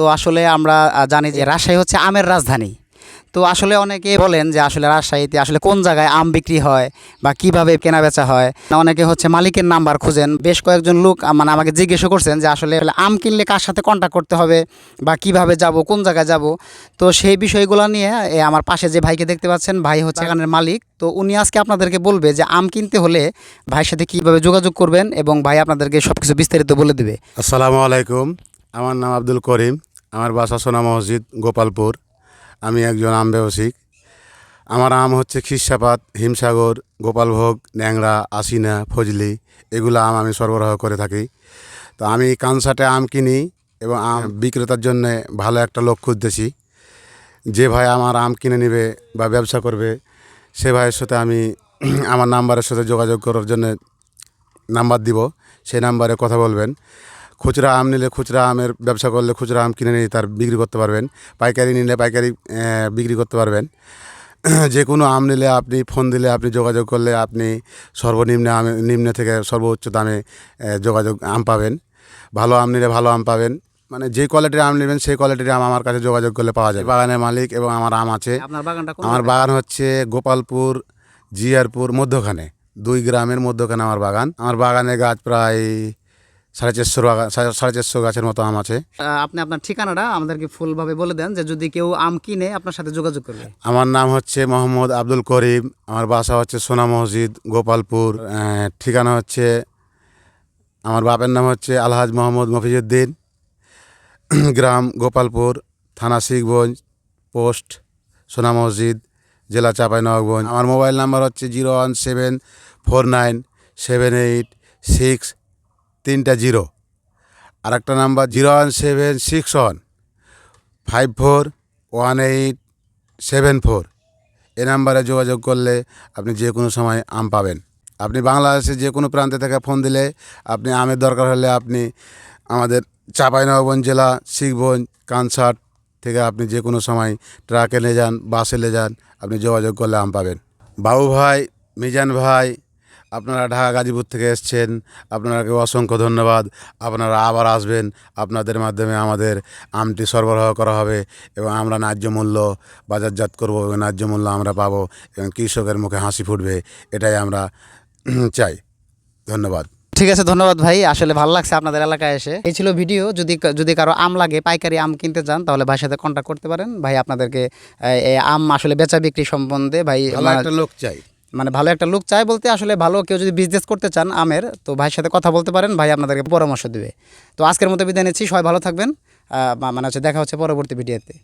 তো আসলে আমরা জানি যে রাজশাহী হচ্ছে আমের রাজধানী। তো আসলে অনেকে বলেন যে আসলে রাজশাহীতে আসলে কোন জায়গায় আম বিক্রি হয় বা কীভাবে কেনা বেচা হয় অনেকে হচ্ছে মালিকের নাম্বার খুঁজেন। বেশ কয়েকজন লোক মানে আমাকে জিজ্ঞেসও করছেন যে আসলে আম কিনলে কার সাথে কন্ট্যাক্ট করতে হবে বা কীভাবে যাব কোন জায়গায় যাব? তো সেই বিষয়গুলো নিয়ে আমার পাশে যে ভাইকে দেখতে পাচ্ছেন ভাই হচ্ছে এখানের মালিক। তো উনি আজকে আপনাদেরকে বলবে যে আম কিনতে হলে ভাইয়ের সাথে কীভাবে যোগাযোগ করবেন এবং ভাই আপনাদেরকে সব কিছু বিস্তারিত বলে দেবে। আসসালামু আলাইকুম। আমার নাম আব্দুল করিম। আমার বাসা সোনা মসজিদ, গোপালপুর। আমি একজন আম ব্যবসায়িক। আমার আম হচ্ছে খিসাপাত, হিমসাগর, গোপালভোগ, ন্যাংরা আসিনা ফজলি, এগুলো আম আমি সরবরাহ করে থাকি। তো আমি কানসাটে আম কিনি এবং আম বিক্রেতার জন্য ভালো একটা লোক খুঁজতেছি যে ভাই আমার আম কিনে নেবে বা ব্যবসা করবে, সে ভাইয়ের সাথে আমি আমার নাম্বারের সাথে যোগাযোগ করার জন্য নাম্বার দিব। সেই নাম্বারে কথা বলবেন। খুচরা আম নিলে খুচরা আমের ব্যবসা করলে খুচরা আম কিনে নিয়ে তার বিক্রি করতে পারবেন। পাইকারি নিলে পাইকারি বিক্রি করতে পারবেন। যে কোনো আম নিলে আপনি ফোন দিলে আপনি যোগাযোগ করলে আপনি সর্বনিম্ন আম নিম্ন থেকে সর্বোচ্চ দামে যোগাযোগ আম পাবেন। ভালো আম নিলে ভালো আম পাবেন। মানে যে কোয়ালিটির আম নেবেন সেই কোয়ালিটির আম আমার কাছে যোগাযোগ করলে পাওয়া যায় বাগানের মালিক এবং আমার আম আছে। আমার বাগান হচ্ছে গোপালপুর জিয়ারপুর মধ্যখানে। দুই গ্রামের মধ্যখানে আমার বাগান। আমার বাগানে গাছ প্রায় সাড়ে চারশো সাড়ে চারশো গাছের মতো আম আছে। আপনি আপনার ঠিকানাটা আমাদেরকে ফুলভাবে বলে দেন যে যদি কেউ আম কিনে আপনার সাথে যোগাযোগ করবে। আমার নাম হচ্ছে মোহাম্মদ আব্দুল করিম আমার বাসা হচ্ছে সোনা মসজিদ গোপালপুর ঠিকানা হচ্ছে আমার বাপের নাম হচ্ছে আলহাজ মোহাম্মদ মফিজুদ্দিন গ্রাম গোপালপুর থানা শিখগঞ্জ পোস্ট সোনা মসজিদ জেলা চাঁপাইনবাবগঞ্জ আমার মোবাইল নাম্বার হচ্ছে zero one seven four nine seven eight six তিনটা জিরো। আর একটা number zero one seven six one, five four one eight seven four. এ নাম্বারে যোগাযোগ করলে আপনি যে কোনো সময় আম পাবেন। আপনি বাংলাদেশে যে কোনো প্রান্তে থেকে ফোন দিলে আপনি আমের দরকার হলে আপনি আমাদের চাঁপাইনবাবগঞ্জ জেলা, শিখগঞ্জ, কানসাট থেকে আপনি যে কোনো সময় ট্রাকে নিয়ে যান, বাসে নিয়ে যান, আপনি যোগাযোগ করলে আম পাবেন। বাবু ভাই, মিজান ভাই আপনারা ঢাকা গাজীপুর থেকে এসছেন আপনাকে অসংখ্য ধন্যবাদ। আপনারা আবার আসবেন আপনাদের মাধ্যমে আমাদের আমটি সরবরাহ করা হবে এবং আমরা ন্যায্য মূল্য বাজারজাত করব এবং ন্যায্য মূল্য আমরা পাবো এবং কৃষকের মুখে হাসি ফুটবে এটাই আমরা চাই। ধন্যবাদ। ঠিক আছে ধন্যবাদ ভাই আসলে ভালো লাগছে আপনাদের এলাকায় এসে। এই ছিল ভিডিও যদি যদি কারও আম লাগে পাইকারি আম কিনতে চান তাহলে ভাইয়ের সাথে কন্ট্যাক্ট করতে পারেন। ভাই আপনাদেরকে আম আসলে বেচা বিক্রি সম্বন্ধে ভাই একটা লোক চাই। মানে ভালো একটা লোক চাই বলতে আসলে ভালো কেউ যদি বিজনেস করতে চান আমের, তো ভাইয়ের সাথে কথা বলতে পারেন, ভাই আপনাদেরকে পরামর্শ দেবে। তো আজকের মতো বিদায় নিচ্ছি, সবাই ভালো থাকবেন। মানে হচ্ছে দেখা হচ্ছে পরবর্তী ভিডিওতে